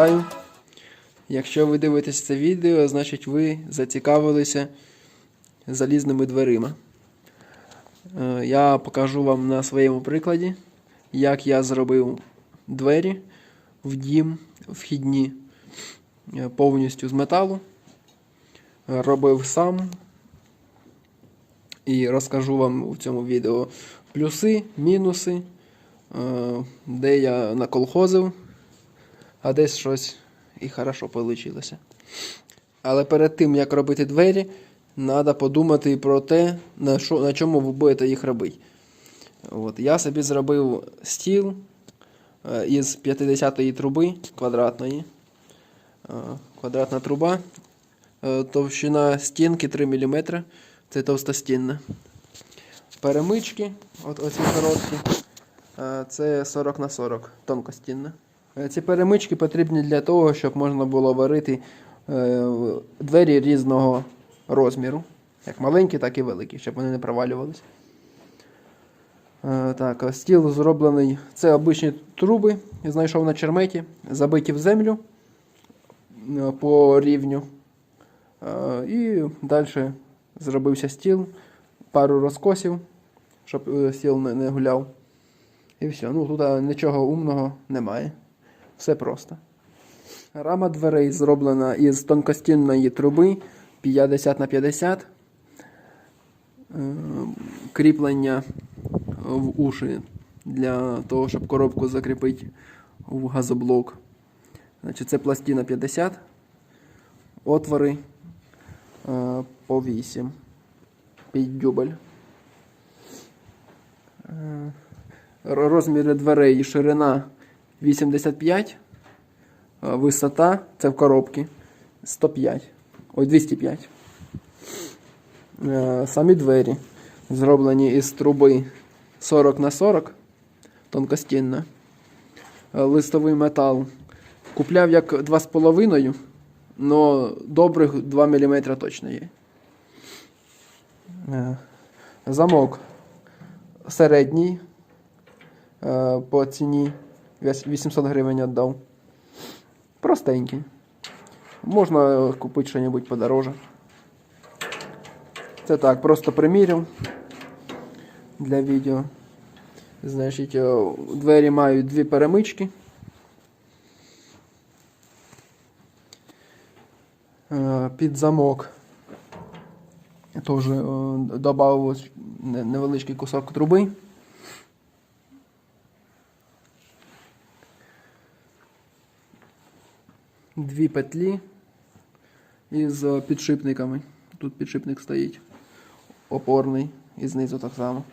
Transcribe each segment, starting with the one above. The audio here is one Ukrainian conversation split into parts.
вітаю. Якщо ви дивитесь це відео, значить ви зацікавилися залізними дверима. Е, Я покажу вам на своєму прикладі, як я зробив двері в дім вхідні е, повністю з металу. Робив сам. І розкажу вам у цьому відео плюси, мінуси, е, де я наколхозив, а десь щось і хорошо вийшло. Але перед тим, як робити двері, треба подумати про те, на, що, на чому ви будете їх робити. От, я собі зробив стіл е, із 50-ї труби квадратної. Е, Квадратна труба. Е, Товщина стінки 3 мм. Це товстостінна. Перемички, от оці короткі. Це 40 на 40 тонкостінна. Е, Ці перемички потрібні для того, щоб можна було варити е, двері різного розміру. Як маленькі, так і великі, щоб вони не провалювалися. Е, Так, стіл зроблений. Це обичні труби, знайшов на черметі, забиті в землю по рівню. І далі зробився стіл, пару розкосів, щоб стіл не, гуляв. І все. Ну тут нічого умного немає. Все просто. Рама дверей зроблена із тонкостінної труби 50 на 50. Е, Кріплення в уші для того, щоб коробку закріпити в газоблок. Значить, це пластина 50. Отвори е, по 8. Під дюбель. Е, Розміри дверей і ширина 85. е, Висота це в коробці 105. Ой, 205. Е, Самі двері зроблені із труби 40 на 40 тонкостінна. Листовий метал. Купляв як 2,5, але добрих 2 мм точно є. Замок середній по ціні 800 гривень віддав. Простенький. Можна купити щось подороже. Це так, просто приміряв для відео. Значить, е, двері мають дві перемички. Е, Під замок теж е, додав невеличкий кусок труби. Дві петлі із е, підшипниками. Тут підшипник стоїть опорний і знизу так само.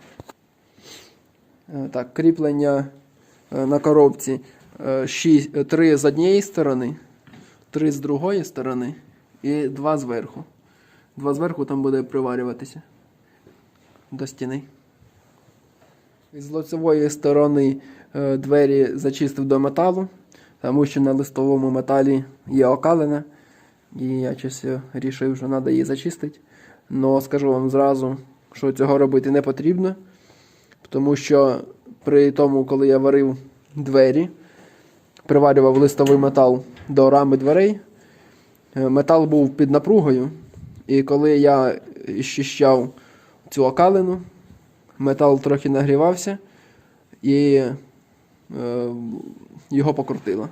Е, Так, кріплення е, на коробці 6, 3 з однієї сторони, 3 з другої сторони і 2 зверху. Два зверху там буде приварюватися до стіни. З лицевої сторони двері зачистив до металу, тому що на листовому металі є окалина. І я щось вирішив, що треба її зачистити. Но скажу вам зразу, що цього робити не потрібно. Тому що при тому, коли я варив двері, приварював листовий метал до рами дверей, е, метал був під напругою. І коли я щищав цю окалину, метал трохи нагрівався і е, його покрутило.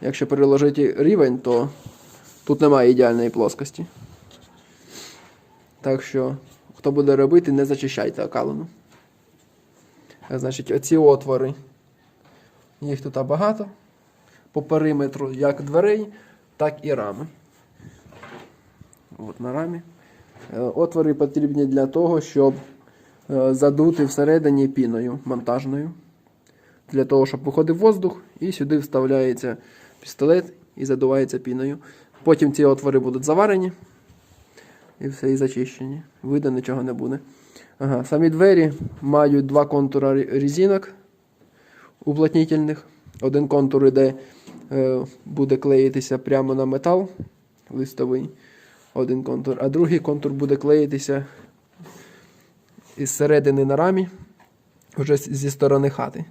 Якщо переложити рівень, то тут немає ідеальної плоскості. Так що, хто буде робити, не зачищайте окалину. Е, Значить, оці отвори. Їх тут багато. По периметру як дверей, так і рами. От на рамі. Е, Отвори потрібні для того, щоб е, задути всередині піною монтажною. Для того, щоб виходив воздух, і сюди вставляється пістолет і задувається піною. Потім ці отвори будуть заварені і все і зачищені. Видно, нічого не буде. Ага, самі двері мають два контури рі- різинок уплотнительних. Один контур іде, е, буде клеїтися прямо на метал листовий. Один контур, а другий контур буде клеїтися із середини на рамі, вже зі сторони хати.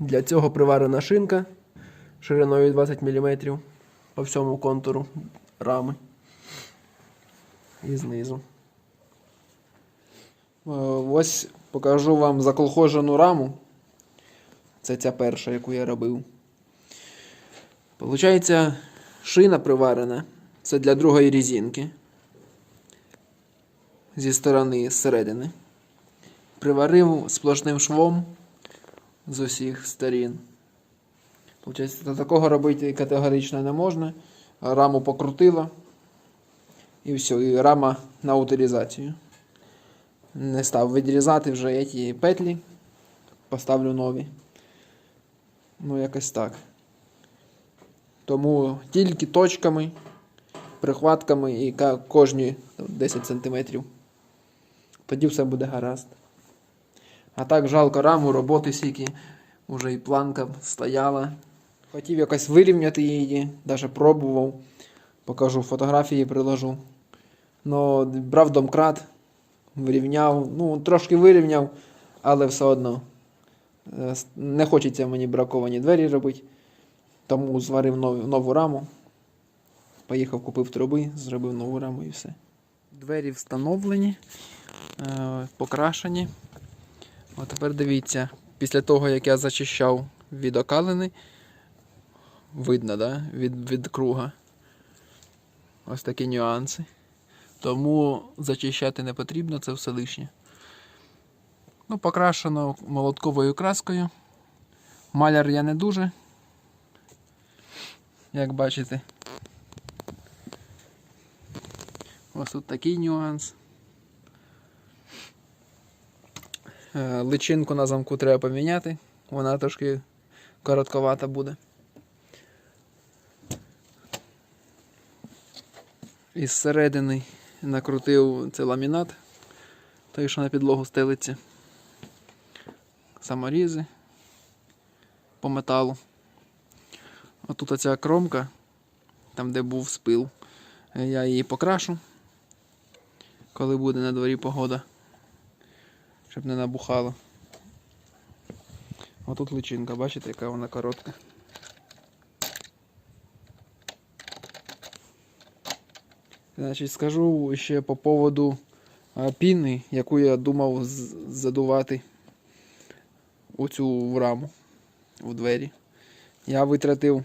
Для цього приварена шинка шириною 20 мм по всьому контуру рами. І знизу. Е, Ось покажу вам заколхожену раму. Це ця перша, яку я робив. Получається, шина приварена. Це для другої різинки. Зі сторони зсередини. Приварив сплошним швом з усіх сторін. Получається, такого робити категорично не можна. Раму покрутила. І все, і рама на утилізацію. Не став відрізати вже ці петлі. Поставлю нові. Ну, якось так. Тому тільки точками, прихватками і кожні 10 см. Тоді все буде гаразд. А так жалко раму, роботи сіки. Уже і планка стояла. Хотів якось вирівняти її, навіть пробував. Покажу фотографії, приложу. Но брав домкрат, вирівняв. Ну, трошки вирівняв, але все одно. Е, Не хочеться мені браковані двері робити. Тому зварив нову, раму. Поїхав, купив труби, зробив нову раму і все. Двері встановлені, е, покрашені. От тепер дивіться, після того, як я зачищав від окалини, видно, да? від, від круга. Ось такі нюанси. Тому зачищати не потрібно, це все лишнє. Ну, покрашено молотковою краскою. Маляр я не дуже. Як бачите. Ось тут такий нюанс. Личинку на замку треба поміняти. Вона трошки коротковата буде. Із середини накрутив цей ламінат, той, що на підлогу стелиться. Саморізи по металу. Отут оця кромка, там де був спил, е, я її покрашу, коли буде на дворі погода, щоб не набухало. Отут личинка, бачите, яка вона коротка. Значить, скажу ще по поводу піни, яку я думав задувати у цю раму у двері. Я витратив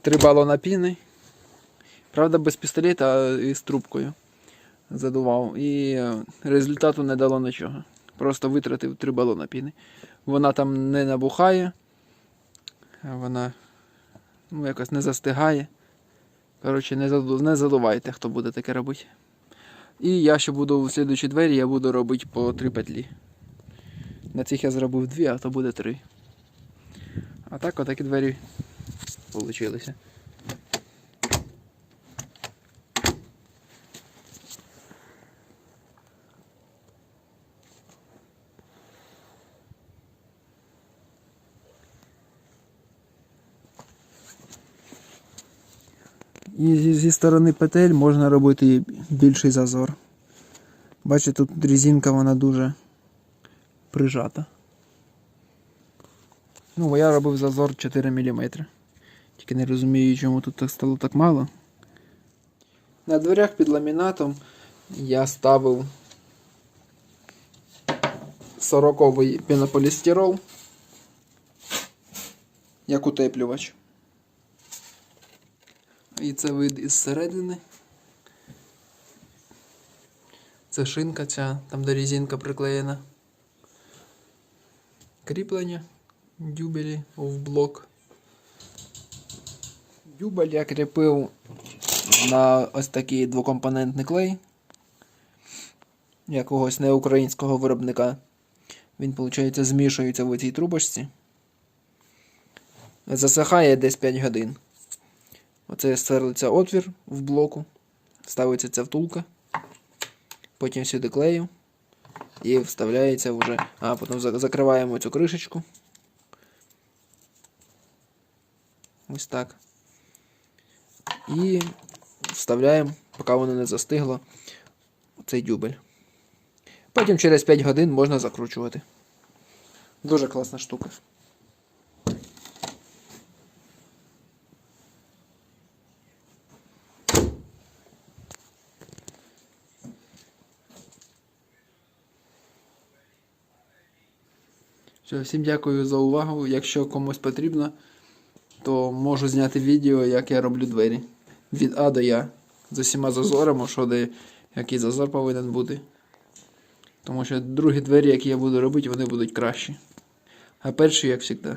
три балона піни. Правда, без пістолета, а із трубкою задував. І е, результату не дало нічого. Просто витратив три балона піни. Вона там не набухає, вона ну, якось не застигає. Коротше, не, заду... не задувайте, хто буде таке робити. І я ще буду в слідучі двері, я буду робити по три петлі. На цих я зробив дві, а то буде три. А так отакі двері получилися. І зі, сторони петель можна робити більший зазор. Бачите, тут резинка вона дуже прижата. Ну, я робив зазор 4 мм. Тільки не розумію, чому тут так стало так мало. На дверях під ламінатом я ставив 40-й пенополістирол як утеплювач. І це вид із середини. Це шинка ця, там де резинка приклеєна. Кріплення дюбелі в блок. Дюбель я кріпив на ось такий двокомпонентний клей якогось неукраїнського виробника. Він, виходить, змішується в цій трубочці. Засихає десь 5 годин. Оце сверлиться отвір в блоку, ставиться ця втулка, потім сюди клею і вставляється вже. А, потім закриваємо цю кришечку. Ось так. І вставляємо, поки воно не застигло, цей дюбель. Потім через 5 годин можна закручувати. Дуже класна штука. Все, всім дякую за увагу. Якщо комусь потрібно, то можу зняти відео, як я роблю двері. Від А до Я. З усіма зазорами, що де який зазор повинен бути. Тому що другі двері, які я буду робити, вони будуть кращі. А перші, як завжди.